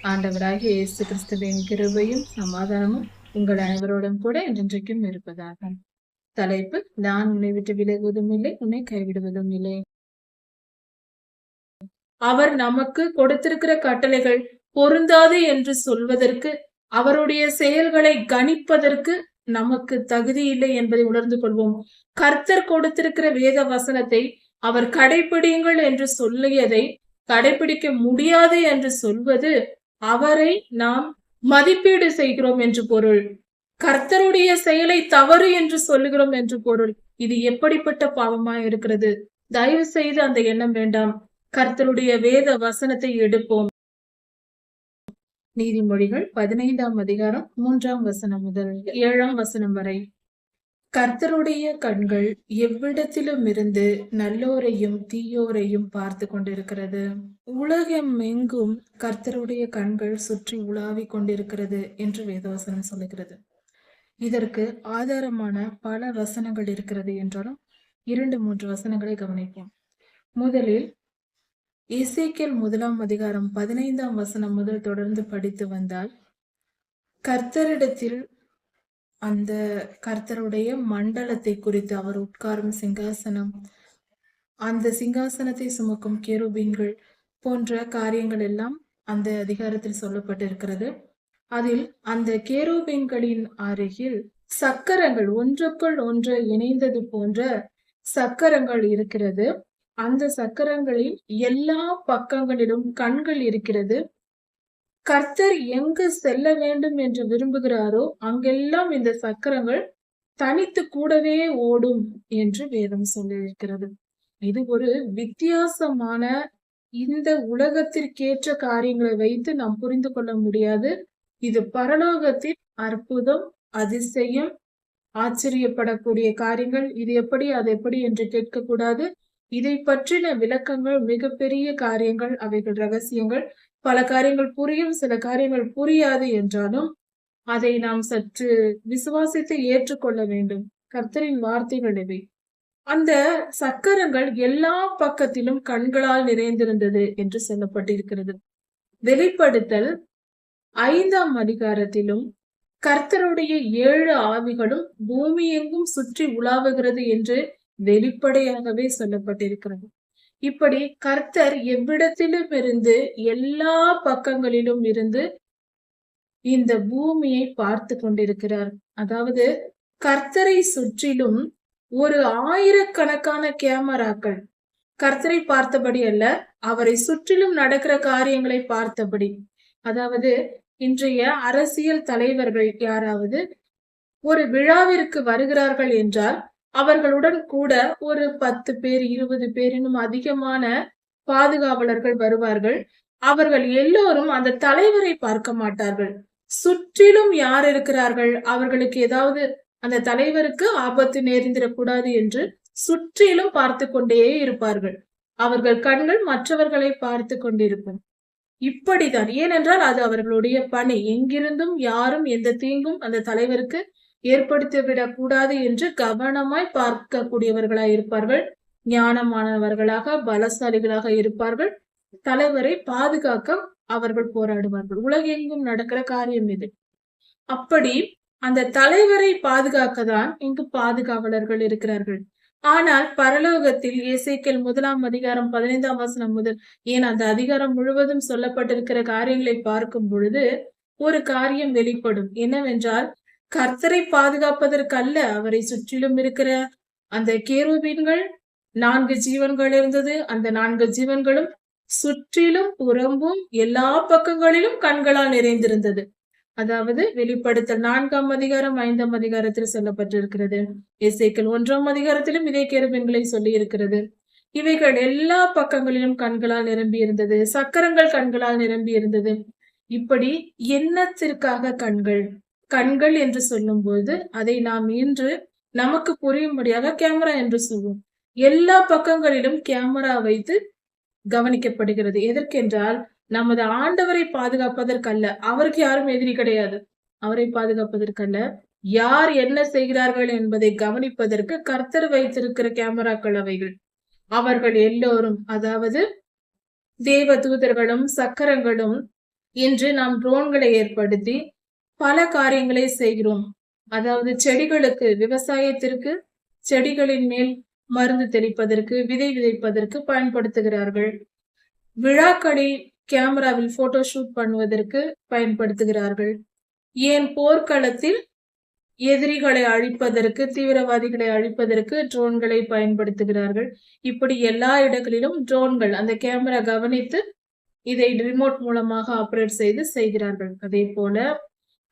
ஆண்டவராகிய இயேசு கிறிஸ்துவின் கிருபையும் சமாதானமும் உங்கள் அனைவரோடும் கூட என்றென்றைக்கும் இருப்பதாக. தலைப்பு நான் உன்னை விட்டு விலகுவதும் இல்லை உன்னை கைவிடுவதும் இல்லை. அவர் நமக்கு கொடுத்திருக்கிற கட்டளைகள் பொருந்தாது என்று சொல்வதற்கு அவருடைய செயல்களை கணிப்பதற்கு நமக்கு தகுதி இல்லை என்பதை உணர்ந்து கொள்வோம். கர்த்தர் கொடுத்திருக்கிற வேத வசனத்தை அவர் கடைபிடியுங்கள் என்று சொல்லியதை கடைபிடிக்க முடியாது என்று சொல்வது அவரை நாம் மதிப்பீடு செய்கிறோம் என்று பொருள். கர்த்தருடைய செயலை தவறு என்று சொல்லுகிறோம் என்று பொருள். இது எப்படிப்பட்ட பாவமா இருக்கிறது? தயவு செய்து அந்த எண்ணம் வேண்டாம். கர்த்தருடைய வேத வசனத்தை எடுப்போம். நீதிமொழிகள் பதினைந்தாம் அதிகாரம் மூன்றாம் வசனம் முதல் ஏழாம் வசனம் வரை. கர்த்தருடைய கண்கள் எவ்விடத்திலும் இருந்து நல்லோரையும் தீயோரையும் பார்த்து கொண்டிருக்கிறது. உலகம் எங்கும் கர்த்தருடைய கண்கள் சுற்றி உலாவிக் கொண்டிருக்கிறது என்று வேதவசனம் சொல்லுகிறது. இதற்கு ஆதாரமான பல வசனங்கள் இருக்கிறது என்றாலும் இரண்டு மூன்று வசனங்களை கவனிப்போம். முதலில் இசைக்கியல் முதலாம் அதிகாரம் பதினைந்தாம் வசனம் முதல் தொடர்ந்து படித்து வந்தால் கர்த்தரிடத்தில் அந்த கர்த்தருடைய மண்டலத்தை குறித்து அவர் உட்காரும் சிங்காசனம். அந்த சிங்காசனத்தை சுமக்கும் கேருபீன்கள் போன்ற காரியங்கள் எல்லாம் அந்த அதிகாரத்தில் சொல்லப்பட்டிருக்கிறது. அதில் அந்த கேரோபீன்களின் அருகில் சக்கரங்கள் ஒன்றுக்குள் ஒன்று இணைந்தது போன்ற சக்கரங்கள் இருக்கிறது. அந்த சக்கரங்களில் எல்லா பக்கங்களிலும் கண்கள் இருக்கிறது. கர்த்தர் எங்கு செல்ல வேண்டும் என்று விரும்புகிறாரோ அங்கெல்லாம் இந்த சக்கரங்கள் தனித்து கூடவே ஓடும் என்று வேதம் சொல்லியிருக்கிறது. இது ஒரு வித்தியாசமான இந்த உலகத்திற்கேற்ற காரியங்களை வைத்து நாம் புரிந்து கொள்ள முடியாது. இது பரலோகத்தின் அற்புதம் அதிசயம் ஆச்சரியப்படக்கூடிய காரியங்கள். இது எப்படி அது எப்படி என்று கேட்கக்கூடாது. இதை பற்றின விளக்கங்கள் மிகப்பெரிய காரியங்கள் அவைகள் ரகசியங்கள். பல காரியங்கள் புரியும் சில காரியங்கள் புரியாது என்றாலும் அதை நாம் சற்று விசுவாசித்து ஏற்றுக்கொள்ள வேண்டும். கர்த்தரின் வார்த்தைகள் இவை அந்த சக்கரங்கள் எல்லா பக்கத்திலும் கண்களால் நிறைந்திருந்தது என்று சொல்லப்பட்டிருக்கிறது. வெளிப்படுத்தல் ஐந்தாம் அதிகாரத்திலும் கர்த்தருடைய ஏழு ஆவிகளும் பூமி எங்கும் சுற்றி உலாவுகிறது என்று வெளிப்படையாகவே சொல்லப்பட்டிருக்கிறது. இப்படி கர்த்தர் எவ்விடத்திலும் இருந்து எல்லா பக்கங்களிலும் இருந்து இந்த பூமியை பார்த்து கொண்டிருக்கிறார். அதாவது கர்த்தரை சுற்றிலும் ஒரு ஆயிரக்கணக்கான கேமராக்கள். கர்த்தரை பார்த்தபடி அல்ல அவரை சுற்றிலும் நடக்கிற காரியங்களை பார்த்தபடி. அதாவது இன்றைய அரசியல் தலைவர்கள் யாராவது ஒரு விழாவிற்கு வருகிறார்கள் என்றால் அவர்களுடன் கூட ஒரு பத்து பேர் இருபது பேரினும் அதிகமான பாதுகாவலர்கள் வருவார்கள். அவர்கள் எல்லோரும் அந்த தலைவரை பார்க்க மாட்டார்கள். சுற்றிலும் யார் இருக்கிறார்கள்? அவர்களுக்கு ஏதாவது அந்த தலைவருக்கு ஆபத்து நேர்ந்திடக்கூடாது என்று சுற்றிலும் பார்த்து கொண்டே இருப்பார்கள். அவர்கள் கண்கள் மற்றவர்களை பார்த்து கொண்டிருக்கும். இப்படிதான். ஏனென்றால் அது அவர்களுடைய பணி. எங்கிருந்தும் யாரும் எந்த தீங்கும் அந்த தலைவருக்கு ஏற்படுத்திவிடக் கூடாது என்று கவனமாய் பார்க்கக்கூடியவர்களாய் இருப்பார்கள். ஞானமானவர்களாக பலசாலிகளாக இருப்பார்கள். தலைவரை பாதுகாக்க அவர்கள் போராடுவார்கள். உலகெங்கும் நடக்கிற காரியம் இது. அப்படி அந்த தலைவரை பாதுகாக்க தான் இங்கு பாதுகாவலர்கள் இருக்கிறார்கள். ஆனால் பரலோகத்தில் இசைக்கல் முதலாம் அதிகாரம் பதினைந்தாம் வசனம் முதல் ஏன் அந்த அதிகாரம் முழுவதும் சொல்லப்பட்டிருக்கிற காரியங்களை பார்க்கும் பொழுது ஒரு காரியம் வெளிப்படும். என்னவென்றால் கர்த்தரை பாதுகாப்பதற்கு அல்ல அவரை சுற்றிலும் இருக்கிற அந்த கேருபீன்கள் நான்கு ஜீவன்கள் இருந்தது. அந்த நான்கு ஜீவன்களும் சுற்றிலும் புறம்பும் எல்லா பக்கங்களிலும் கண்களால் நிறைந்திருந்தது. அதாவது வெளிப்படுத்தல் நான்காம் அதிகாரம் ஐந்தாம் அதிகாரத்தில் சொல்லப்பட்டிருக்கிறது. இசைக்கள் ஒன்றாம் அதிகாரத்திலும் இதே கேருபீன்களை சொல்லி இருக்கிறது இவைகள் எல்லா பக்கங்களிலும் கண்களால் நிரம்பி இருந்தது சக்கரங்கள் கண்களால் நிரம்பி இருந்தது இப்படி எண்ணத்திற்காக கண்கள் கண்கள் என்று சொல்லும்போது அதை நாம் இன்று நமக்கு புரியும்படியாக கேமரா என்று சொல்வோம். எல்லா பக்கங்களிலும் கேமரா வைத்து கவனிக்கப்படுகிறது. எதற்கென்றால் நமது ஆண்டவரை பாதுகாப்பதற்கல்ல. அவருக்கு யாரும் எதிரி கிடையாது. அவரை பாதுகாப்பதற்கல்ல. யார் என்ன செய்கிறார்கள் என்பதை கவனிப்பதற்கு கர்த்தர் வைத்திருக்கிற கேமராக்கள் அவைகள். அவர்கள் எல்லோரும் அதாவது தேவ தூதர்களும் சக்கரங்களும் இன்று நாம் ட்ரோன்களை ஏற்படுத்தி பல காரியங்களை செய்கிறோம். அதாவது செடிகளுக்கு விவசாயத்திற்கு செடிகளின் மேல் மருந்து தெளிப்பதற்கு விதை விதைப்பதற்கு பயன்படுத்துகிறார்கள். விழாக்களை கேமராவில் போட்டோ ஷூட் பண்ணுவதற்கு பயன்படுத்துகிறார்கள். ஏன் போர்க்களத்தில் எதிரிகளை அழிப்பதற்கு தீவிரவாதிகளை அழிப்பதற்கு ட்ரோன்களை பயன்படுத்துகிறார்கள். இப்படி எல்லா இடங்களிலும் ட்ரோன்கள் அந்த கேமரா கவனித்து இதை ரிமோட் மூலமாக ஆப்ரேட் செய்து செய்கிறார்கள். அதே போல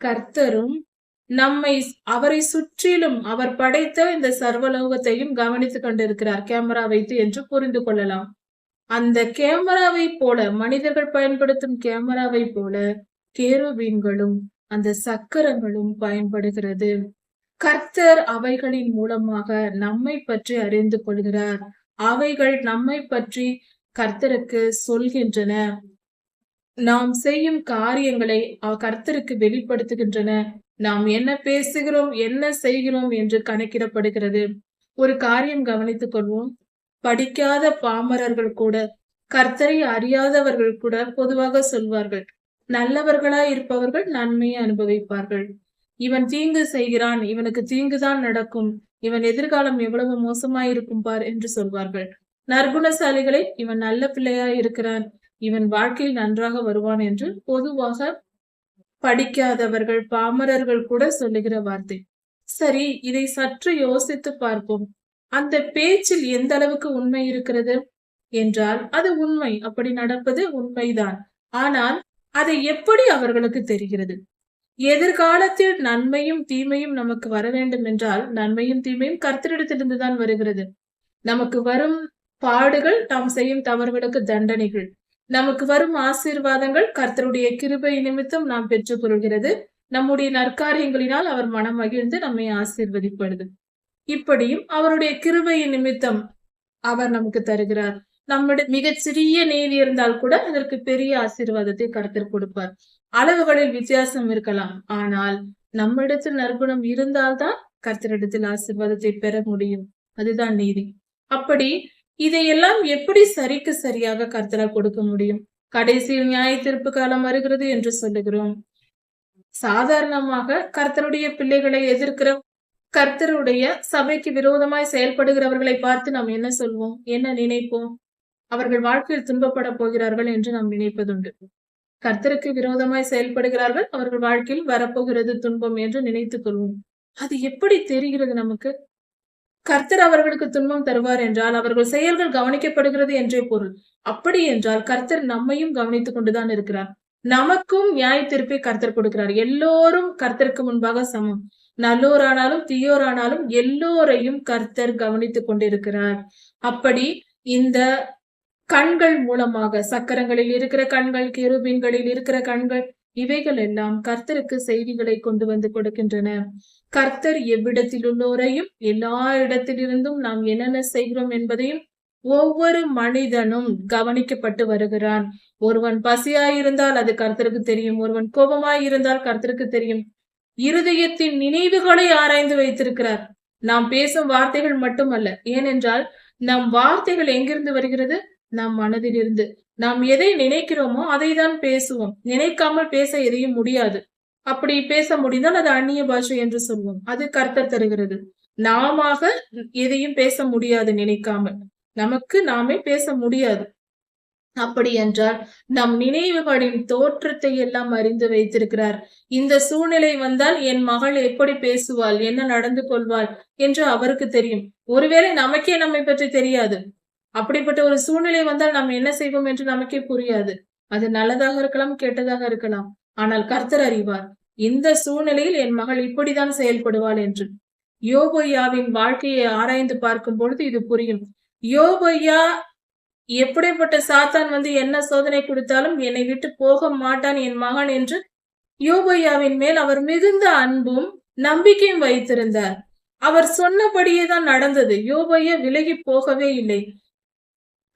கர்த்தரும் நம்மை அவரை சுற்றிலும் அவர் படைத்த இந்த சர்வலோகத்தையும் கவனித்துக் கொண்டிருக்கிறார். கேமரா வைத்து என்று புரிந்து கொள்ளலாம். அந்த கேமராவை போல மனிதர்கள் பயன்படுத்தும் கேமராவை போல கேருவீன்களும் அந்த சக்கரங்களும் பயன்படுகிறது. கர்த்தர் அவைகளின் மூலமாக நம்மை பற்றி அறிந்து கொள்கிறார். அவைகள் நம்மை பற்றி கர்த்தருக்கு சொல்கின்றன. நாம் செய்யும் காரியங்களை கர்த்தருக்கு வெளிப்படுத்துகின்றன. நாம் என்ன பேசுகிறோம் என்ன செய்கிறோம் என்று கணக்கிடப்படுகிறது. ஒரு காரியம் கவனித்துக் கொள்வோம். படிக்காத பாமரர்கள் கூட கர்த்தரை அறியாதவர்கள் கூட பொதுவாக சொல்வார்கள் நல்லவர்களாய் இருப்பவர்கள் நன்மையை அனுபவிப்பார்கள். இவன் தீங்கு செய்கிறான் இவனுக்கு தீங்குதான் நடக்கும். இவன் எதிர்காலம் எவ்வளவு மோசமாயிருக்கும் பார் என்று சொல்வார்கள். நற்குணசாலிகளை இவன் நல்ல பிள்ளையா இருக்கிறான் இவன் வாழ்க்கையில் நன்றாக வருவான் என்று பொதுவாக படிக்காதவர்கள் பாமரர்கள் கூட சொல்லுகிற வார்த்தை. சரி இதை சற்று யோசித்து பார்ப்போம். அந்த பேச்சில் எந்த அளவுக்கு உண்மை இருக்கிறது? என்றால் அது உண்மை. அப்படி நடப்பது உண்மைதான். ஆனால் அதை எப்படி அவர்களுக்கு தெரிகிறது? எதிர்காலத்தில் நன்மையும் தீமையும் நமக்கு வர வேண்டும் என்றால் நன்மையும் தீமையும் கர்த்தரிடத்திலிருந்துதான் வருகிறது. நமக்கு வரும் பாடுகள் நாம் செய்யும் தவறுகளுக்கு தண்டனைகள். நமக்கு வரும் ஆசீர்வாதங்கள் கர்த்தருடைய கிருபை நிமித்தம் நாம் பெற்றுக்கொள்கிறது நம்முடைய நற்காரியங்களினால் அவர் மனம் மகிழ்ந்து நம்மை ஆசீர்வதிப்படுது இப்படியும் அவருடைய கிருபையின் நிமித்தம் அவர் நமக்கு தருகிறார். நம்முடைய மிகச் சிறிய நீதி இருந்தால் கூட அதற்கு பெரிய ஆசீர்வாதத்தை கருத்தில் கொடுப்பார். அளவுகளில் வித்தியாசம் இருக்கலாம். ஆனால் நம்மிடத்தில் நற்குணம் இருந்தால்தான் கர்த்தரிடத்தில் ஆசீர்வாதத்தை பெற முடியும். அதுதான் நீதி. அப்படி இதையெல்லாம் எப்படி சரிக்கு சரியாக கர்த்தரால் கொடுக்க முடியும்? கடைசியில் நியாய தீர்ப்பு காலம் வருகிறது என்று சொல்லுகிறோம். சாதாரணமாக கர்த்தருடைய பிள்ளைகளை எதிர்க்கிற கர்த்தருடைய சபைக்கு விரோதமாய் செயல்படுகிறவர்களை பார்த்து நாம் என்ன சொல்வோம்? என்ன நினைப்போம்? அவர்கள் வாழ்க்கையில் துன்பப்பட போகிறார்கள் என்று நாம் நினைப்பதுண்டு. கர்த்தருக்கு விரோதமாய் செயல்படுகிறார்கள் அவர்கள் வாழ்க்கையில் வரப்போகிறது துன்பம் என்று நினைத்துக் கொள்வோம். அது எப்படி தெரிகிறது நமக்கு? கர்த்தர் அவர்களுக்கு துன்பம் தருவார் என்றால் அவர்கள் செயல்கள் கவனிக்கப்படுகிறது என்றே பொருள். அப்படி என்றால் கர்த்தர் நம்மையும் கவனித்துக் கொண்டுதான் இருக்கிறார். நமக்கும் நியாய தீர்ப்பை கர்த்தர் கொடுக்கிறார். எல்லோரும் கர்த்தருக்கு முன்பாக சமம். நல்லோரானாலும் தீயோரானாலும் எல்லோரையும் கர்த்தர் கவனித்துக் கொண்டிருக்கிறார். அப்படி இந்த கண்கள் மூலமாக சக்கரங்களில் இருக்கிற கண்கள் கிருபீன்களில் இருக்கிற கண்கள் இவைகள் எல்லாம் கர்த்தருக்கு செய்திகளை கொண்டு வந்து கொடுக்கின்றன. கர்த்தர் எவ்விடத்தில் உள்ளோரையும் எல்லா இடத்திலிருந்தும் நாம் என்னென்ன செய்கிறோம் என்பதையும் ஒவ்வொரு மனிதனும் கவனிக்கப்பட்டு வருகிறான். ஒருவன் பசியாயிருந்தால் அது கர்த்தருக்கு தெரியும். ஒருவன் கோபமாயிருந்தால் கர்த்தருக்கு தெரியும். இருதயத்தின் நினைவுகளை ஆராய்ந்து வைத்திருக்கிறார். நாம் பேசும் வார்த்தைகள் மட்டுமல்ல. ஏனென்றால் நம் வார்த்தைகள் எங்கிருந்து வருகிறது? நம் மனதிலிருந்து. நாம் எதை நினைக்கிறோமோ அதை தான் பேசுவோம். நினைக்காமல் பேச எதையும் முடியாது. அப்படி பேச முடிந்தால் அது அந்நிய பாஷை என்று சொல்வோம். அது கர்த்தர் தருகிறது. நாம எதையும் பேச முடியாது நினைக்காமல். நமக்கு நாமே பேச முடியாது. அப்படி என்றால் நம் நினைவுகளின் தோற்றத்தை எல்லாம் அறிந்து வைத்திருக்கிறார். இந்த சூழ்நிலை வந்தால் என் மகள் எப்படி பேசுவாள் என்ன நடந்து கொள்வாள் என்று அவருக்கு தெரியும். ஒருவேளை நமக்கே நம்மை பற்றி தெரியாது. அப்படிப்பட்ட ஒரு சூழ்நிலை வந்தால் நாம் என்ன செய்வோம் என்று நமக்கே புரியாது. அது நல்லதாக இருக்கலாம் கெட்டதாக இருக்கலாம். ஆனால் கர்த்தர் அறிவார் இந்த சூழ்நிலையில் என் மகள் இப்படிதான் செயல்படுவாள் என்று. யோபொய்யாவின் வாழ்க்கையை ஆராய்ந்து பார்க்கும் பொழுது இது புரியும். யோபொய்யா எப்படிப்பட்ட சாத்தான் வந்து என்ன சோதனை கொடுத்தாலும் என்னை விட்டு போக மாட்டான் என் மகன் என்று யோபையாவின் மேல் அவர் மிகுந்த அன்பும் நம்பிக்கையும் வைத்திருந்தார். அவர் சொன்னபடியே தான் நடந்தது. யோபையா விலகி போகவே இல்லை.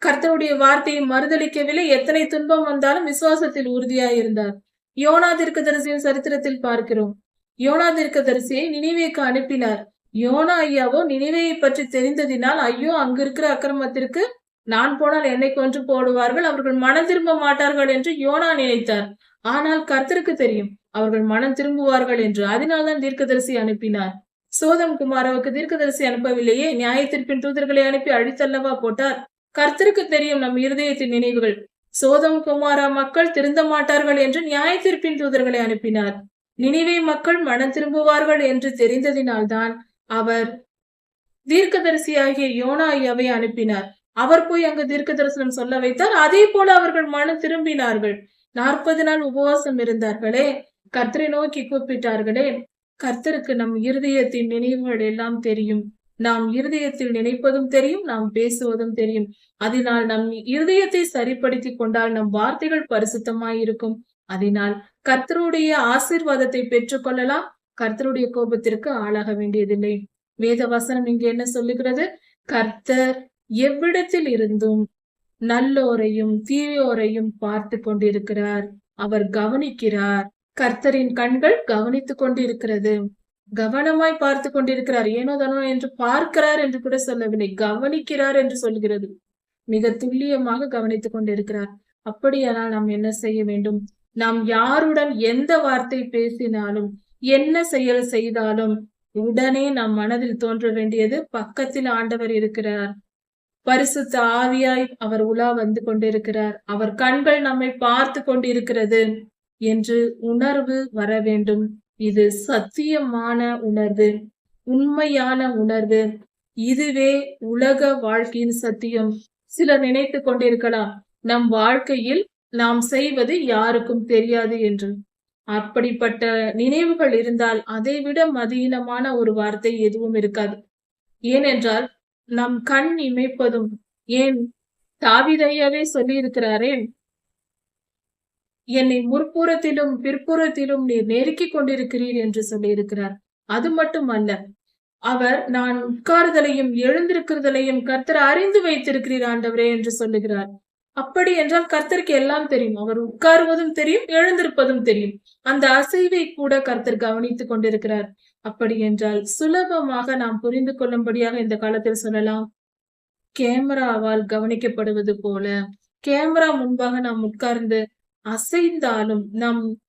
கர்த்தருடைய வார்த்தையை மறுதளிக்கவில்லை எத்தனை துன்பம் வந்தாலும் விசுவாசத்தில் உறுதியாயிருந்தார் யோனா தரிசியின் சரித்திரத்தில் பார்க்கிறோம். யோனா தரிசியை நினைவேக்கு அனுப்பினார். யோனா ஐயாவோ நினைவையை பற்றி தெரிந்ததினால் ஐயோ அங்கு இருக்கிற அக்கிரமத்திற்கு நான் போனால் என்னை கொன்று போடுவார்கள். அவர்கள் மனம் திரும்ப மாட்டார்கள் என்று யோனா நினைத்தார். ஆனால் கர்த்தருக்கு தெரியும் அவர்கள் மனம் திரும்புவார்கள் என்று. அதனால்தான் தீர்க்கதரிசி அனுப்பினார். சோதம் குமாரவுக்கு தீர்க்கதரிசி அனுப்பவில்லையே. நியாயத்திற்பின் தூதர்களை அனுப்பி அழித்தல்லவா போட்டார்? கர்த்தருக்கு தெரியும் நம் இருதயத்தின் நினைவுகள். சோதம் குமாரா மக்கள் திருந்த மாட்டார்கள் என்று நியாயத்திற்பின் தூதர்களை அனுப்பினார். நினைவே மக்கள் மனம் திரும்புவார்கள் என்று தெரிந்ததினால்தான் அவர் தீர்க்கதரிசியாகிய யோனாயாவை அனுப்பினார். அவர் போய் அங்கு தீர்க்க தரிசனம் சொல்ல வைத்தார். அதே போல அவர்கள் மனம் திரும்பினார்கள். நாற்பது நாள் உபவாசம் இருந்தார்களே கர்த்தரை நோக்கி கூப்பிட்டார்களே கர்த்தருக்கு நம் இருதயத்தின் நினைவுகள் எல்லாம் தெரியும். நாம் இருதயத்தில் நினைப்பதும் தெரியும் நாம் பேசுவதும் தெரியும். அதனால் நம் இருதயத்தை சரிப்படுத்திக் கொண்டால் நம் வார்த்தைகள் பரிசுத்தமாயிருக்கும் அதனால் கர்த்தருடைய ஆசீர்வாதத்தை பெற்றுக்கொள்ளலாம் கர்த்தருடைய கோபத்திற்கு ஆளாக வேண்டியதில்லை. வேத வசனம் இங்கு என்ன சொல்லுகிறது? கர்த்தர் எவ்விடத்தில் இருந்தும் நல்லோரையும் தீயோரையும் பார்த்து கொண்டிருக்கிறார். அவர் கவனிக்கிறார். கர்த்தரின் கண்கள் கவனித்துக் கொண்டிருக்கிறது. கவனமாய் பார்த்து கொண்டிருக்கிறார். ஏனோ தானோ என்று பார்க்கிறார் என்று கூட சொல்லவில்லை. கவனிக்கிறார் என்று சொல்கிறது. மிக துல்லியமாக கவனித்துக் கொண்டிருக்கிறார். அப்படியானால் நாம் என்ன செய்ய வேண்டும்? நாம் யாருடன் எந்த வார்த்தை பேசினாலும் என்ன செயல் செய்தாலும் உடனே நம் மனதில் தோன்ற வேண்டியது பக்கத்தில் ஆண்டவர் இருக்கிறார். பரிசுத்த ஆவியாய் அவர் உலா வந்து கொண்டிருக்கிறார். அவர் கண்கள் நம்மை பார்த்து கொண்டிருக்கிறது என்று உணர்வு வர வேண்டும். இது சத்தியமான உணர்வு உண்மையான உணர்வு. இதுவே உலக வாழ்க்கையின் சத்தியம். சிலர் நினைத்து கொண்டிருக்கலாம் நம் வாழ்க்கையில் நாம் செய்வது யாருக்கும் தெரியாது என்று. அப்படிப்பட்ட நினைவுகள் இருந்தால் அதைவிட மதியீனமான ஒரு வார்த்தை எதுவும் இருக்காது. ஏனென்றால் நம் கண் இமைப்பதும் ஏன் தாவிதையாவே சொல்லி இருக்கிறாரே என்னை முற்புறத்திலும் பிற்புறத்திலும் நீர் நெருக்கிக் கொண்டிருக்கிறீர் என்று சொல்லியிருக்கிறார். அது மட்டும் அல்ல அவர் நான் உட்காருதலையும் எழுந்திருக்கிறதலையும் கர்த்தர் அறிந்து வைத்திருக்கிறீர் ஆண்டவரே என்று சொல்லுகிறார். அப்படி என்றால் கர்த்தருக்கு எல்லாம் தெரியும். அவர் உட்காருவதும் தெரியும் எழுந்திருப்பதும் தெரியும். அந்த அசைவை கூட கர்த்தர் கவனித்துக் கொண்டிருக்கிறார். அப்படி என்றால் சுலபமாக நாம் புரிந்து கொள்ளும்படியாக இந்த காலத்தில் சொல்லலாம். கேமராவால் கவனிக்கப்படுவது போல கேமரா முன்பாக நாம் உட்கார்ந்து அசைந்தாலும் நம்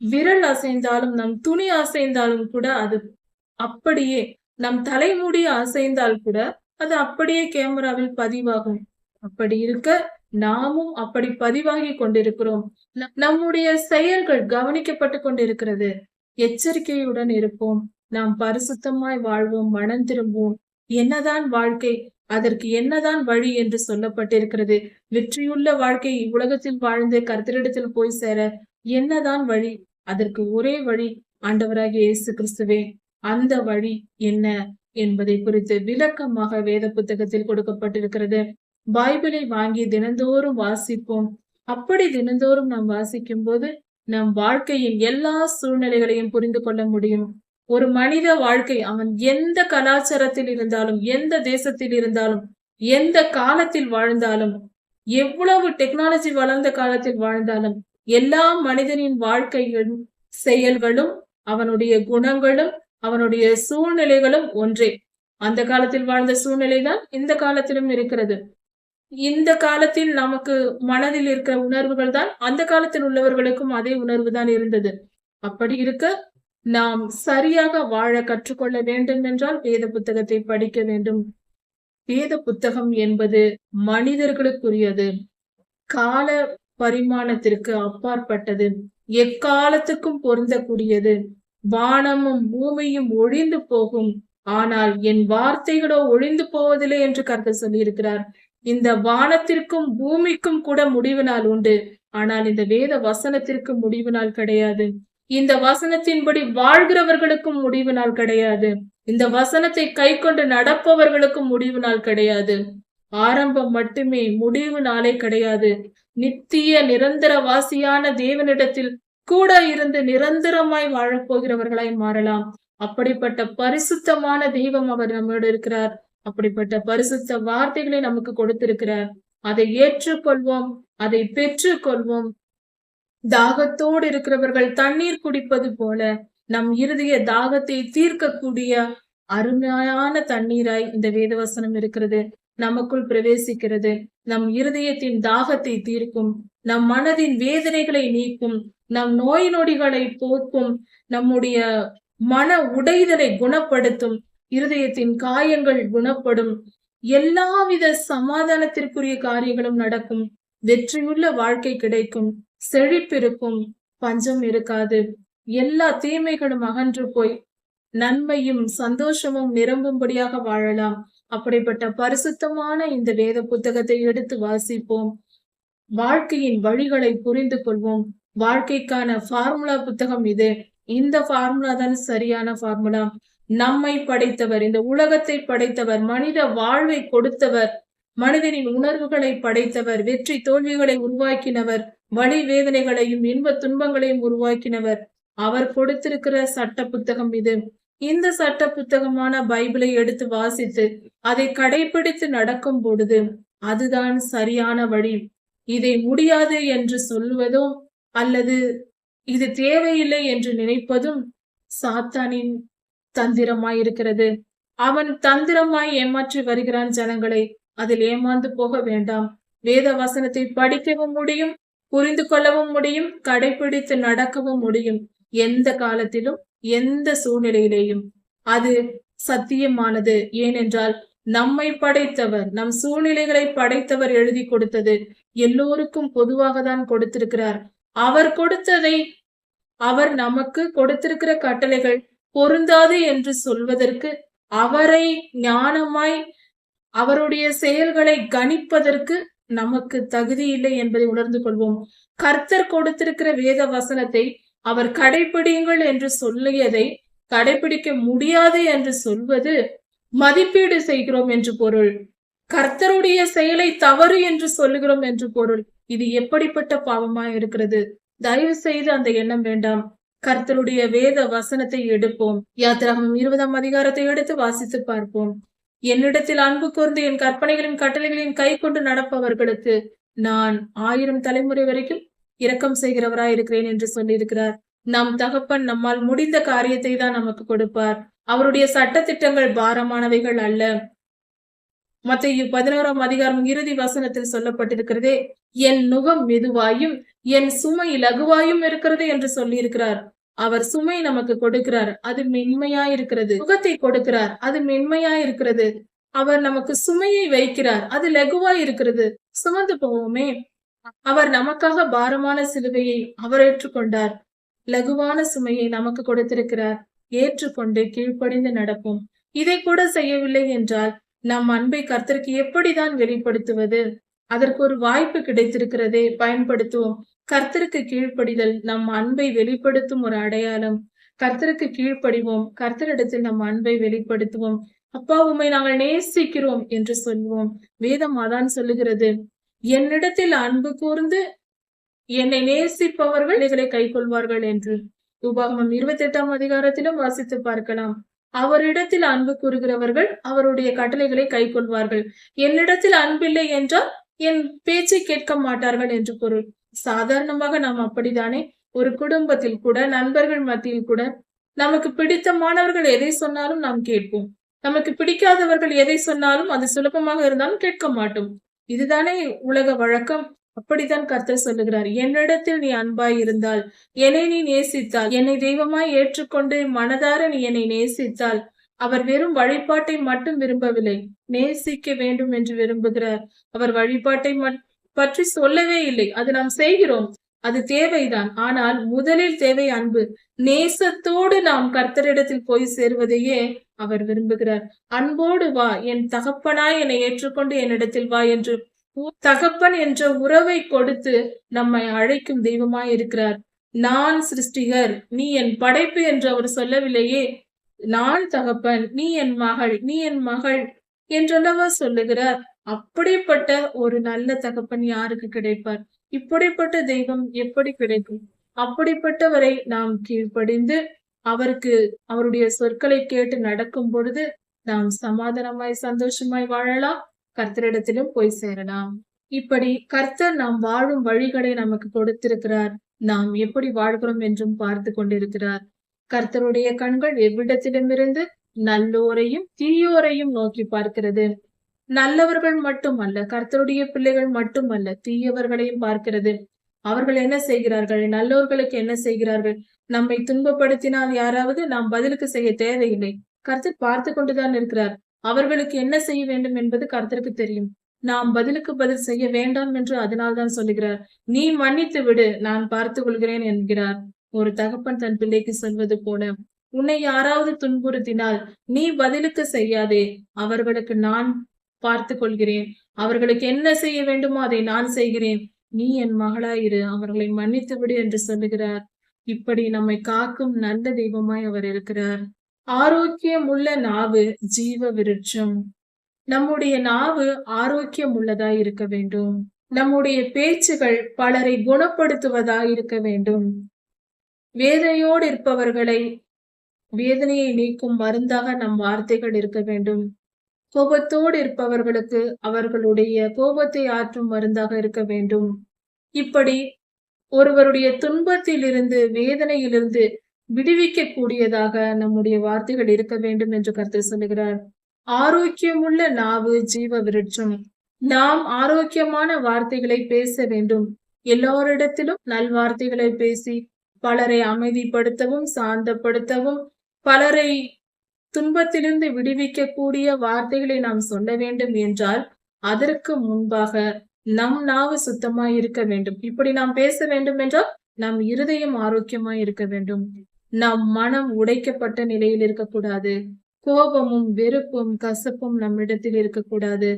விரல் அசைந்தாலும் நம் துணி அசைந்தாலும் கூட அது அப்படியே நம் தலைமுடி அசைந்தால் கூட அது அப்படியே கேமராவில் பதிவாகும். அப்படி இருக்க நாமும் அப்படி பதிவாகி கொண்டிருக்கிறோம். நம்முடைய செயல்கள் கவனிக்கப்பட்டு கொண்டிருக்கிறது. எச்சரிக்கையுடன் இருப்போம். நாம் பரிசுத்தமாய் வாழ்வோம் மனம் திரும்புவோம். என்னதான் வாழ்க்கை அதற்கு என்னதான் வழி என்று சொல்லப்பட்டிருக்கிறது? வெற்றியுள்ள வாழ்க்கை உலகத்தில் வாழ்ந்து கர்த்தரிடத்தில் போய் சேர என்னதான் வழி? அதற்கு ஒரே வழி ஆண்டவராகிய இயேசு கிறிஸ்துவே. அந்த வழி என்ன என்பதை குறித்து விளக்கமாக வேத புத்தகத்தில் கொடுக்கப்பட்டிருக்கிறது. பைபிளை வாங்கி தினந்தோறும் வாசிப்போம். அப்படி தினந்தோறும் நாம் வாசிக்கும் போது நம் வாழ்க்கையின் எல்லா சூழ்நிலைகளையும் புரிந்து கொள்ள முடியும். ஒரு மனித வாழ்க்கை அவன் எந்த கலாச்சாரத்தில் இருந்தாலும் எந்த தேசத்தில் இருந்தாலும் எந்த காலத்தில் வாழ்ந்தாலும் எவ்வளவு டெக்னாலஜி வளர்ந்த காலத்தில் வாழ்ந்தாலும் எல்லா மனிதனின் வாழ்க்கையும் செயல்களும் அவனுடைய குணங்களும் அவனுடைய சூழ்நிலைகளும் ஒன்றே. அந்த காலத்தில் வாழ்ந்த சூழ்நிலை தான் இந்த காலத்திலும் இருக்கிறது. இந்த காலத்தில் நமக்கு மனதில் இருக்கிற உணர்வுகள் தான் அந்த காலத்தில் உள்ளவர்களுக்கும் அதே உணர்வு தான் இருந்தது. அப்படி இருக்க நாம் சரியாக வாழ கற்றுக்கொள்ள வேண்டும் என்றால் வேத புத்தகத்தை படிக்க வேண்டும். வேத புத்தகம் என்பது மனிதர்களுக்குரியது. கால பரிமாணத்திற்கு அப்பாற்பட்டது. எக்காலத்துக்கும் பொருந்தக்கூடியது. வானமும் பூமியும் ஒழிந்து போகும். ஆனால் என் வார்த்தைகளோ ஒழிந்து போவதில்லை என்று கருத்து சொல்லியிருக்கிறார். இந்த வானத்திற்கும் பூமிக்கும் கூட முடிவு நாள் உண்டு. ஆனால் இந்த வேத வசனத்திற்கு முடிவு நாள் கிடையாது. இந்த வசனத்தின்படி வாழ்கிறவர்களுக்கும் முடிவு நாள் கிடையாது. இந்த வசனத்தை கை கொண்டு நடப்பவர்களுக்கும் முடிவு நாள் கிடையாது. ஆரம்பம் மட்டுமே முடிவு நாளே கிடையாது. நித்திய நிரந்தர வாசியான தேவனிடத்தில் கூட இருந்து நிரந்தரமாய் வாழப்போகிறவர்களாய் மாறலாம். அப்படிப்பட்ட பரிசுத்தமான தெய்வம் அவர் நம்மோடு இருக்கிறார். அப்படிப்பட்ட பரிசுத்த வார்த்தைகளை நமக்கு கொடுத்திருக்கிறார். அதை ஏற்றுக்கொள்வோம் அதை பெற்றுக்கொள்வோம். தாகத்தோடு இருக்கிறவர்கள் தண்ணீர் குடிப்பது போல நம் இருதய தாகத்தை தீர்க்கக்கூடிய அருமையான தண்ணீராய் இந்த வேதவசனம் இருக்கிறது. நமக்குள் பிரவேசிக்கிறது. நம் இருதயத்தின் தாகத்தை தீர்க்கும். நம் மனதின் வேதனைகளை நீக்கும். நம் நோய் நொடிகளை போக்கும். நம்முடைய மன உடைதலை குணப்படுத்தும். இருதயத்தின் காயங்கள் குணப்படும். எல்லாவித சமாதானத்திற்குரிய காரியங்களும் நடக்கும். வெற்றியுள்ள வாழ்க்கை கிடைக்கும். செழிப்பிருக்கும் பஞ்சம் இருக்காது. எல்லா தீமைகளும் அகன்று போய் நன்மையும் சந்தோஷமும் நிரம்பும்படியாக வாழலாம். அப்படிப்பட்ட பரிசுத்தமான இந்த வேத புத்தகத்தை எடுத்து வாசிப்போம். வாழ்க்கையின் வழிகளை புரிந்து கொள்வோம். வாழ்க்கைக்கான ஃபார்முலா புத்தகம் இது. இந்த ஃபார்முலா தான் சரியான ஃபார்முலா நம்மை படைத்தவர் இந்த உலகத்தை படைத்தவர் மனித வாழ்வை கொடுத்தவர் மனிதனின் உணர்வுகளை படைத்தவர் வெற்றி தோல்விகளை உருவாக்கினவர் வழி வேதனைகளையும் இன்ப துன்பங்களையும் உருவாக்கினவர். அவர் கொடுத்திருக்கிற சட்ட புத்தகம் இது. இந்த சட்ட புத்தகமான பைபிளை எடுத்து வாசித்து அதை கடைபிடித்து நடக்கும் பொழுது அதுதான் சரியான வழி. இதை முடியாது என்று சொல்லுவதும் அல்லது இது தேவையில்லை என்று நினைப்பதும் சாத்தானின் தந்திரமாய் இருக்கிறது அவன் தந்திரமாய் ஏமாற்றி வருகிறான் ஜனங்களை. அதில் ஏமாந்து போக வேண்டாம். வேத வசனத்தை படிக்கவும் முடியும் புரிந்து கொள்ளவும் முடியும் கடைபிடித்து நடக்கவும் முடியும். எந்த காலத்திலும் எந்த சூழ்நிலையிலேயும். அது சத்தியமானது. ஏனென்றால் நம்மை படைத்தவர் நம் சூழ்நிலைகளை படைத்தவர் எழுதி கொடுத்தது எல்லோருக்கும் பொதுவாக தான் கொடுத்திருக்கிறார். அவர் கொடுத்ததை அவர் நமக்கு கொடுத்திருக்கிற கட்டளைகள் பொருந்தாது என்று சொல்வதற்கு அவரை ஞானமாய் அவருடைய செயல்களை கணிப்பதற்கு நமக்கு தகுதி இல்லை என்பதை உணர்ந்து கொள்வோம். கர்த்தர் கொடுத்திருக்கிற வேத வசனத்தை அவர் கடைபிடிங்கள் என்று சொல்லியதை கடைபிடிக்க முடியாது என்று சொல்வது மதிப்பீடு செய்கிறோம் என்று பொருள். கர்த்தருடைய செயலை தவறு என்று சொல்லுகிறோம் என்று பொருள். இது எப்படிப்பட்ட பாவமா இருக்கிறது? தயவு செய்து அந்த எண்ணம் வேண்டாம். கர்த்தருடைய வேத வசனத்தை எடுப்போம். யாத்திராமம் இருபதாம் அதிகாரத்தை எடுத்து வாசித்து பார்ப்போம். என்னிடத்தில் அன்பு கூர்ந்து என் கற்பனைகளின் கட்டளைகளின் கை கொண்டு நடப்பவர்களுக்கு நான் ஆயிரம் தலைமுறை வரைக்கும் இரக்கம் செய்கிறவராய் இருக்கிறேன் என்று சொல்லியிருக்கிறார். நம் தகப்பன் நம்மால் முடிந்த காரியத்தை தான் நமக்கு கொடுப்பார். அவருடைய சட்ட திட்டங்கள் பாரமானவைகள் அல்ல. மத்திய பதினோராம் அதிகாரம் இறுதி வசனத்தில் சொல்லப்பட்டிருக்கிறதே என் நுகம் மெதுவாயும் என் சுமை லகுவாயும் இருக்கிறது என்று சொல்லியிருக்கிறார். அவர் சுமை நமக்கு கொடுக்கிறார். அது மென்மையா இருக்கிறது. முகத்தை கொடுக்கிறார். அது மென்மையா இருக்கிறது. அவர் நமக்கு சுமையை வைக்கிறார். அது லகுவா இருக்கிறது. சுமந்து போவோமே. அவர் நமக்காக பாரமான சிலுவையை அவர் ஏற்றுக்கொண்டார். லகுவான சுமையை நமக்கு கொடுத்திருக்கிறார். ஏற்றுக்கொண்டு கீழ்ப்படிந்து நடப்போம். இதை கூட செய்யவில்லை என்றால் நம் அன்பை கர்த்தருக்கு எப்படிதான் வெளிப்படுத்துவது? அதற்கு ஒரு வாய்ப்பு கிடைத்திருக்கிறதே பயன்படுத்துவோம். கர்த்தருக்கு கீழ்ப்படிதல் நம் அன்பை வெளிப்படுத்தும் ஒரு அடையாளம். கர்த்தருக்கு கீழ்ப்படிவோம். கர்த்தரிடத்தில் நம் அன்பை வெளிப்படுத்துவோம். அப்பா உண்மை நாங்கள் நேசிக்கிறோம் என்று சொல்வோம். வேதம் அதான் சொல்லுகிறது. என்னிடத்தில் அன்பு கூர்ந்து என்னை நேசிப்பவர்கள் இதை கை கொள்வார்கள் என்று. உபாகமம் இருபத்தி எட்டாம் அதிகாரத்திலும் வாசித்து பார்க்கலாம். அவரிடத்தில் அன்பு கூறுகிறவர்கள் அவருடைய கட்டளைகளை கை கொள்வார்கள் என்னிடத்தில் அன்பில்லை என்றால் என் பேச்சை கேட்க மாட்டார்கள் என்று பொருள். சாதாரணமாக நாம் அப்படித்தானே? ஒரு குடும்பத்தில் கூட நண்பர்கள் மத்தியில் கூட நமக்கு பிடித்தமானவர்கள் எதை சொன்னாலும் நாம் கேட்போம். நமக்கு பிடிக்காதவர்கள் எதை சொன்னாலும் அது சுலபமாக இருந்தாலும் கேட்க மாட்டோம். இதுதானே உலக வழக்கம்? அப்படித்தான் கர்த்தர் சொல்லுகிறார். என்னிடத்தில் நீ அன்பாய் இருந்தால் என்னை நீ நேசித்தால் என்னை தெய்வமாய் ஏற்றுக்கொண்டு மனதார நீ என்னை நேசித்தால் அவர் வெறும் வழிபாட்டை மட்டும் விரும்பவில்லை. நேசிக்க வேண்டும் என்று விரும்புகிறார். அவர் வழிபாட்டை மட்டும் பற்றி சொல்லவே இல்லை. அது நாம் செய்கிறோம். அது தேவைதான். ஆனால் முதலில் தேவை அன்பு. நேசத்தோடு நாம் கர்த்தரிடத்தில் போய் சேருவதையே அவர் விரும்புகிறார். அன்போடு வா. என் தகப்பனாய் என்னை ஏற்றுக்கொண்டு என்னிடத்தில் வா என்று தகப்பன் என்ற உறவை கொடுத்து நம்மை அழைக்கும் தெய்வமாய் இருக்கிறார். நான் சிருஷ்டிகர். நீ என் படைப்பு என்று அவர் சொல்லவில்லையே. நான் தகப்பன். நீ என் மகள். நீ என் மகள் என்றல்லவா சொல்லுகிறார். அப்படிப்பட்ட ஒரு நல்ல தகப்பன் யாருக்கு கிடைப்பார்? இப்படிப்பட்ட தெய்வம் எப்படி கிடைக்கும்? அப்படிப்பட்டவரை நாம் கீழ்ப்படிந்து அவருக்கு அவருடைய சொற்களை கேட்டு நடக்கும் பொழுது நாம் சமாதானமாய் சந்தோஷமாய் வாழலாம். கர்த்தரிடத்திலும் போய் சேரலாம். இப்படி கர்த்தர் நாம் வாழும் வழிகளை நமக்கு கொடுத்திருக்கிறார். நாம் எப்படி வாழ்கிறோம் என்றும் பார்த்து கொண்டிருக்கிறார். கர்த்தருடைய கண்கள் எவ்விடத்திடமிருந்து நல்லோரையும் தீயோரையும் நோக்கி பார்க்கிறது. நல்லவர்கள் மட்டுமல்ல கர்த்தருடைய பிள்ளைகள் மட்டுமல்ல தீயவர்களையும் பார்க்கிறது. அவர்கள் என்ன செய்கிறார்கள்? நல்லவர்களுக்கு என்ன செய்கிறார்கள்? நம்மை துன்பப்படுத்தினால் யாராவது நாம் பதிலுக்கு செய்ய தேவையில்லை. கர்த்தர் பார்த்து கொண்டுதான் இருக்கிறார். அவர்களுக்கு என்ன செய்ய வேண்டும் என்பது கர்த்தருக்கு தெரியும். நாம் பதிலுக்கு பதில் செய்ய வேண்டாம் என்று அதனால்தான் சொல்லுகிறார். நீ மன்னித்து விடு நான் பார்த்து கொள்கிறேன் என்கிறார். ஒரு தகப்பன் தன் பிள்ளைக்கு சொல்வது போல உன்னை யாராவது துன்புறுத்தினால் நீ பதிலுக்கு செய்யாதே. அவர்களுக்கு நான் பார்த்து கொள்கிறேன் அவர்களுக்கு என்ன செய்ய வேண்டுமோ அதை நான் செய்கிறேன். நீ என் மகளாயிரு அவர்களை மன்னித்து விடு என்று சொல்லுகிறார். இப்படி நம்மை காக்கும் நல்ல தெய்வமாய் அவர் இருக்கிறார். ஆரோக்கியம் உள்ள நாவு ஜீவ விருட்சம். நம்முடைய நாவு ஆரோக்கியம் உள்ளதாய் இருக்க வேண்டும். நம்முடைய பேச்சுகள் பலரை குணப்படுத்துவதாய் இருக்க வேண்டும். வேதனையோடு இருப்பவர்களை வேதனையை நீக்கும் மருந்தாக நம் வார்த்தைகள் இருக்க வேண்டும். கோபத்தோடு இருப்பவர்களுக்கு அவர்களுடைய கோபத்தை ஆற்றும் மருந்தாக இருக்க வேண்டும். இப்படி ஒருவருடைய துன்பத்திலிருந்து வேதனையிலிருந்து விடுவிக்க கூடியதாக நம்முடைய வார்த்தைகள் இருக்க வேண்டும் என்று கருத்து சொல்லுகிறார். ஆரோக்கியமுள்ள நாவு ஜீவ விருட்சம். நாம் ஆரோக்கியமான வார்த்தைகளை பேச வேண்டும். எல்லோரிடத்திலும் நல்வார்த்தைகளை பேசி பலரை அமைதிப்படுத்தவும் சாந்தப்படுத்தவும் பலரை துன்பத்திலிருந்து விடுவிக்கக்கூடிய வார்த்தைகளை நாம் சொல்ல வேண்டும் என்றால் அதற்கு முன்பாக நம் நாவு சுத்தமாய் இருக்க வேண்டும். இப்படி நாம் பேச வேண்டும் என்றால் நம் இருதயம் ஆரோக்கியமாய் இருக்க வேண்டும். நம் மனம் உடைக்கப்பட்ட நிலையில் இருக்கக்கூடாது. கோபமும் வெறுப்பும் கசப்பும் நம்மிடத்தில் இருக்கக்கூடாது.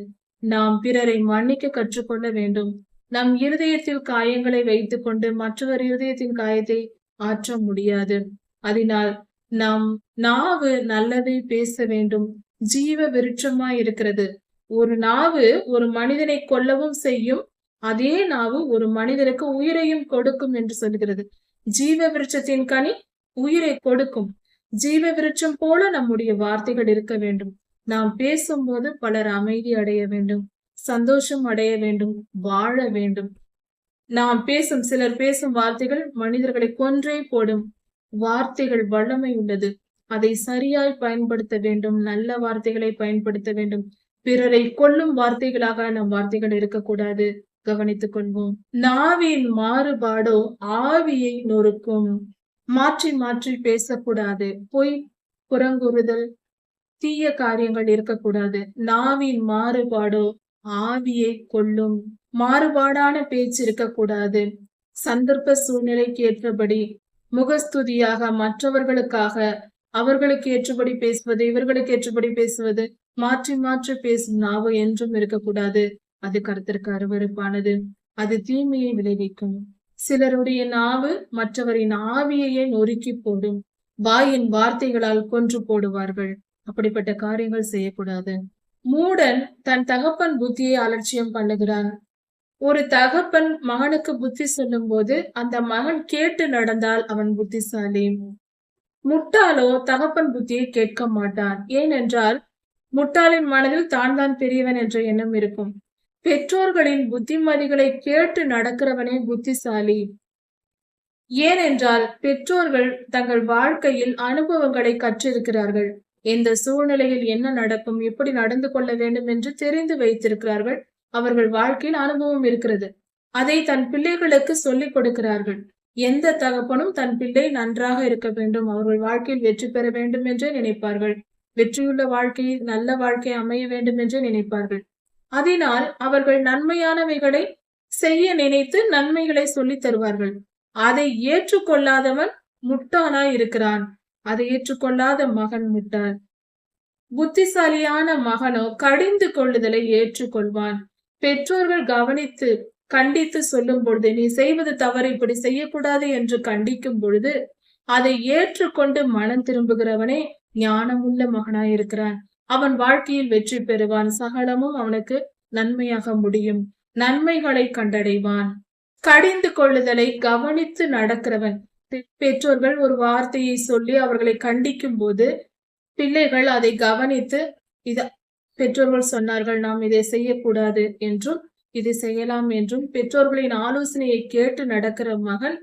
நாம் பிறரை மன்னிக்க கற்றுக்கொள்ள வேண்டும். நம் இருதயத்தில் காயங்களை வைத்துக்கொண்டு மற்றவர் இருதயத்தின் காயத்தை ஆற்ற முடியாது. அதனால் நம் நாவு நல்லதை பேச வேண்டும். ஜீவ விருட்சமா இருக்கிறது. ஒரு நாவு ஒரு மனிதனை கொல்லவும் செய்யும். அதே நாவு ஒரு மனிதனுக்கு உயிரையும் கொடுக்கும் என்று சொல்கிறது. ஜீவ விருட்சத்தின் கனி உயிரை கொடுக்கும். ஜீவ விருட்சம் போல நம்முடைய வார்த்தைகள் இருக்க வேண்டும். நாம் பேசும்போது பலர் அமைதி அடைய வேண்டும். சந்தோஷம் அடைய வேண்டும். வாழ வேண்டும். நாம் பேசும் சிலர் பேசும் வார்த்தைகள் மனிதர்களை கொன்றே போடும். வார்த்தைகள் வல்லமை உள்ளது. அதை சரியாய் பயன்படுத்த வேண்டும் நல்ல வார்த்தைகளை பயன்படுத்த வேண்டும். பிறரை கொல்லும் வார்த்தைகளாக நம் வார்த்தைகள் இருக்கக்கூடாது. கவனித்துக் கொள்வோம். நாவின் மாறுபாடோ ஆவியை நொறுக்கும். மாற்றி மாற்றி பேசக்கூடாது. பொய் புறங்குறுதல் தீய காரியங்கள் இருக்கக்கூடாது. நாவின் மாறுபாடோ ஆவியை கொள்ளும் மாறுபாடான பேச்சு இருக்கக்கூடாது. சந்தர்ப்ப சூழ்நிலைக்கு ஏற்றபடி முகஸ்துதியாக மற்றவர்களுக்காக அவர்களுக்கு ஏற்றபடி பேசுவது இவர்களுக்கு ஏற்றபடி பேசுவது மாற்றி மாற்றி பேசும் நாவு என்றும் இருக்கக்கூடாது. அது கருத்திற்கு அருவருப்பானது. அது தீமையை விளைவிக்கும். சிலருடைய நாவு மற்றவரின் ஆவியையே நொறுக்கி போடும். வாயின் வார்த்தைகளால் கொன்று போடுவார்கள். அப்படிப்பட்ட காரியங்கள் செய்யக்கூடாது. மூடன் தன் தகப்பன் புத்தியை அலட்சியம் பண்ணுகிறான். ஒரு தகப்பன் மகனுக்கு புத்தி சொல்லும் போது அந்த மகன் கேட்டு நடந்தால் அவன் புத்திசாலி. முட்டாளோ தகப்பன் புத்தியை கேட்க மாட்டான். ஏனென்றால் முட்டாளின் மனதில் தான் தான் பெரியவன் என்ற எண்ணம் இருக்கும். பெற்றோர்களின் புத்திமதிகளை கேட்டு நடக்கிறவனே புத்திசாலி. ஏனென்றால் பெற்றோர்கள் தங்கள் வாழ்க்கையில் அனுபவங்களை கற்றிருக்கிறார்கள். எந்த சூழ்நிலையில் என்ன நடக்கும் எப்படி நடந்து கொள்ள வேண்டும் என்று தெரிந்து வைத்திருக்கிறார்கள். அவர்கள் வாழ்க்கையில் அனுபவம் இருக்கிறது. அதை தன் பிள்ளைகளுக்கு சொல்லிக் கொடுக்கிறார்கள். எந்த தகப்பனும் தன் பிள்ளை நன்றாக இருக்க வேண்டும். அவர்கள் வாழ்க்கையில் வெற்றி பெற வேண்டும் என்றே நினைப்பார்கள். வெற்றியுள்ள வாழ்க்கையை நல்ல வாழ்க்கை அமைய வேண்டும் என்று நினைப்பார்கள். அதனால் அவர்கள் நன்மையானவைகளை செய்ய நினைத்து நன்மைகளை சொல்லித் தருவார்கள். அதை ஏற்றுக்கொள்ளாதவன் முட்டானாய் இருக்கிறான். அதை ஏற்றுக்கொள்ளாத மகன் முட்டாள். புத்திசாலியான மகனோ கடிந்து கொள்ளுதலை ஏற்றுக்கொள்வான். பெற்றோர்கள் கவனித்து கண்டித்து சொல்லும் பொழுது நீ செய்வது தவறு இப்படி செய்யக்கூடாது என்று கண்டிக்கும் பொழுது அதை ஏற்றுக்கொண்டு மனம் திரும்புகிறவனே ஞானமுள்ள மகனாயிருக்கிறான். அவன் வாழ்க்கையில் வெற்றி பெறுவான். சகலமும் அவனுக்கு நன்மையாக முடியும். நன்மைகளை கண்டடைவான். கடிந்து கொள்ளுதலை கவனித்து நடக்கிறவன். பெற்றோர்கள் ஒரு வார்த்தையை சொல்லி அவர்களை கண்டிக்கும் போது பிள்ளைகள் அதை கவனித்து இத பெற்றோர்கள் சொன்னார்கள் நாம் இதை செய்யக்கூடாது என்றும் இதை செய்யலாம் என்றும் பெற்றோர்களின் ஆலோசனையை கேட்டு நடக்கிற மகன்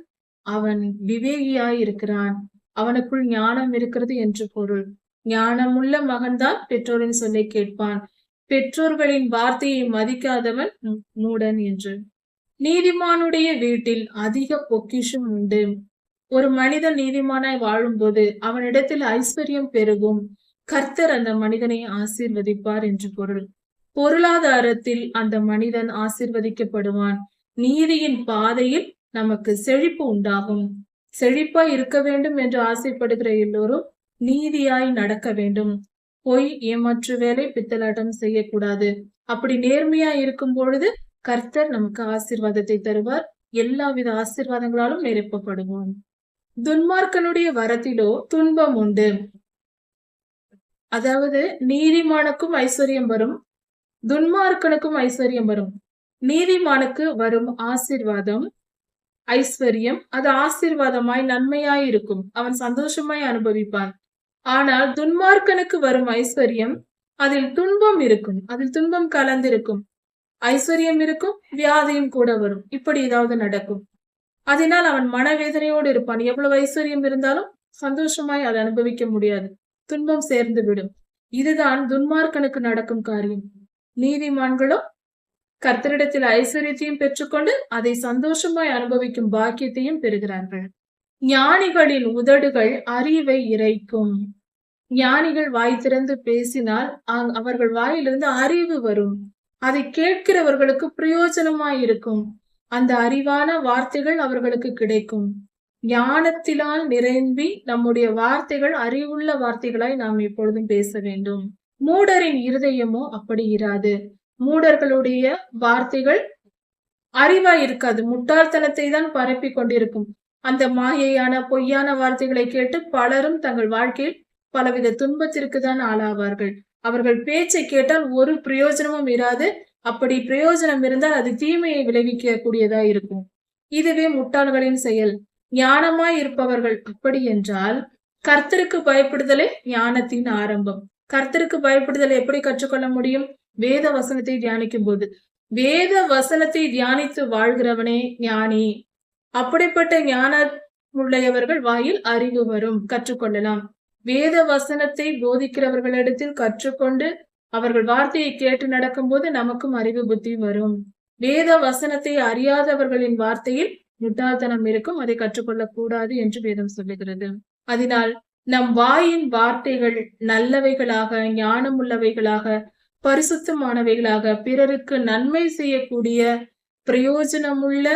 அவன் விவேகியாய் இருக்கிறான் அவனுக்குள் ஞானம் இருக்கிறது என்று பொருள். ஞானமுள்ள மகன்தான் பெற்றோரின் சொல்லை கேட்பான். பெற்றோர்களின் வார்த்தையை மதிக்காதவன் மூடன் என்று. நீதிமானுடைய வீட்டில் அதிக பொக்கிஷம் உண்டு. ஒரு மனிதன் நீதிமானாய் வாழும்போது அவனிடத்தில் ஐஸ்வர்யம் பெருகும். கர்த்தர் அந்த மனிதனை ஆசீர்வதிப்பார் என்று பொருள். பொருளாதாரத்தில் அந்த மனிதன் ஆசீர்வதிக்கப்படுவான். நீதியின் பாதையில் நமக்கு செழிப்பு உண்டாகும். செழிப்பா இருக்க வேண்டும் என்று ஆசைப்படுகிற எல்லோரும் நீதியாய் நடக்க வேண்டும். பொய் ஏமாற்று வேலை பித்தலாட்டம் செய்யக்கூடாது. அப்படி நேர்மையா இருக்கும் பொழுது கர்த்தர் நமக்கு ஆசீர்வாதத்தை தருவார். எல்லாவித ஆசீர்வாதங்களாலும் நிரப்பப்படுவோம் துன்மார்க்கனுடைய வரத்திலோ துன்பம் உண்டு. அதாவது நீதிமானுக்கும் ஐஸ்வர்யம் வரும் துன்மார்க்கனுக்கும் ஐஸ்வர்யம் வரும். நீதிமானுக்கு வரும் ஆசிர்வாதம் ஐஸ்வர்யம். அது ஆசிர்வாதமாய் நன்மையாய் இருக்கும். அவன் சந்தோஷமாய் அனுபவிப்பான். ஆனால் துன்மார்க்கனுக்கு வரும் ஐஸ்வர்யம் அதில் துன்பம் இருக்கும். அதில் துன்பம் கலந்திருக்கும். ஐஸ்வர்யம் இருக்கும் வியாதியும் கூட வரும். இப்படி ஏதாவது நடக்கும். அதனால் அவன் மனவேதனையோடு இருப்பான். எவ்வளவு ஐஸ்வர்யம் இருந்தாலும் சந்தோஷமாய் அதை அனுபவிக்க முடியாது. துன்பம் சேர்ந்துவிடும். இதுதான் துன்மார்க்கனுக்கு நடக்கும் காரியம். நீதிமான்களோ கர்த்தரிடத்தில் ஐஸ்வர்யத்தையும் பெற்றுக்கொண்டு அதை சந்தோஷமாய் அனுபவிக்கும் பாக்கியத்தையும் பெறுகிறார்கள். ஞானிகளின் உதடுகள் அறிவை இறைக்கும். ஞானிகள் வாய் திறந்து பேசினால் அவர்கள் வாயிலிருந்து அறிவு வரும். அதை கேட்கிறவர்களுக்கு பிரயோஜனமாய் இருக்கும். அந்த அறிவான வார்த்தைகள் அவர்களுக்கு கிடைக்கும். ஞானத்தினால் நிரம்பி நம்முடைய வார்த்தைகள் அறிவுள்ள வார்த்தைகளாய் நாம் எப்பொழுதும் பேச வேண்டும். மூடரின் இருதயமோ அப்படி இராது. மூடர்களுடைய வார்த்தைகள் அறிவா இருக்காது. முட்டாள்தனத்தை தான் பரப்பி கொண்டிருக்கும். அந்த மாயையான பொய்யான வார்த்தைகளை கேட்டு பலரும் தங்கள் வாழ்க்கையில் பலவித துன்பத்திற்கு தான் ஆளாவார்கள். அவர்கள் பேச்சை கேட்டால் ஒரு பிரயோஜனமும் இராது. அப்படி பிரயோஜனம் இருந்தால் அது தீமையை விளைவிக்க கூடியதா இருக்கும். இதுவே முட்டாள்களின் செயல். ஞானமாய் இருப்பவர்கள் அப்படி என்றால் கர்த்தருக்கு பயப்படுதலே ஞானத்தின் ஆரம்பம். கர்த்தருக்கு பயப்படுதலை எப்படி கற்றுக்கொள்ள முடியும்? வேத வசனத்தை தியானிக்கும் போது வேத வசனத்தை தியானித்து வாழ்கிறவனே ஞானி. அப்படிப்பட்ட ஞான உள்ளவர்கள் வாயில் அறிவு வரும். கற்றுக்கொள்ளலாம். வேத வசனத்தை போதிக்கிறவர்களிடத்தில் கற்றுக்கொண்டு அவர்கள் வார்த்தையை கேட்டு நடக்கும்போது நமக்கும் அறிவு புத்தி வரும். வேத வசனத்தை அறியாதவர்களின் வார்த்தையில் முட்டாள்தனம் இருக்கும் அதை கற்றுக்கொள்ளக் கூடாது என்று வேதம் சொல்லுகிறது. அதனால் நம் வாயின் வார்த்தைகள் நல்லவைகளாக ஞானம் உள்ளவைகளாக பரிசுத்தமானவைகளாக பிறருக்கு நன்மை செய்யக்கூடிய பிரயோஜனமுள்ள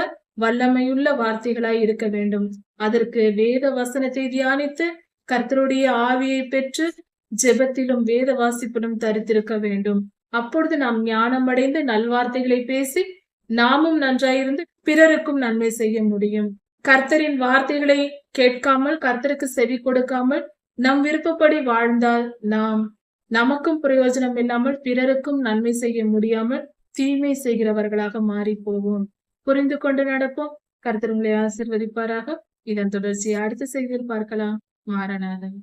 வல்லமையுள்ள வார்த்தைகளாய் இருக்க வேண்டும். அதற்கு வேத வசனத்தை தியானித்து கர்த்தருடைய ஆவியை பெற்று ஜெபத்திலும் வேத வாசிப்பிலும் தரித்திருக்க வேண்டும். அப்பொழுது நாம் ஞானம் அடைந்து நல்வார்த்தைகளை பேசி நாமும் நன்றாயிருந்து பிறருக்கும் நன்மை செய்ய முடியும். கர்த்தரின் வார்த்தைகளை கேட்காமல் கர்த்தருக்கு செவி கொடுக்காமல் நம் விருப்பப்படி வாழ்ந்தால் நாம் நமக்கும் பிரயோஜனம் இல்லாமல் பிறருக்கும் நன்மை செய்ய முடியாமல் தீமை செய்கிறவர்களாக மாறி போவோம் புரிந்து கொண்டு நடப்போம். கர்த்தர் உங்களை ஆசிர்வதிப்பாராக. இதன் தொடர்ச்சியை அடுத்த செய்தியில் பார்க்கலாம். மாறனாதன்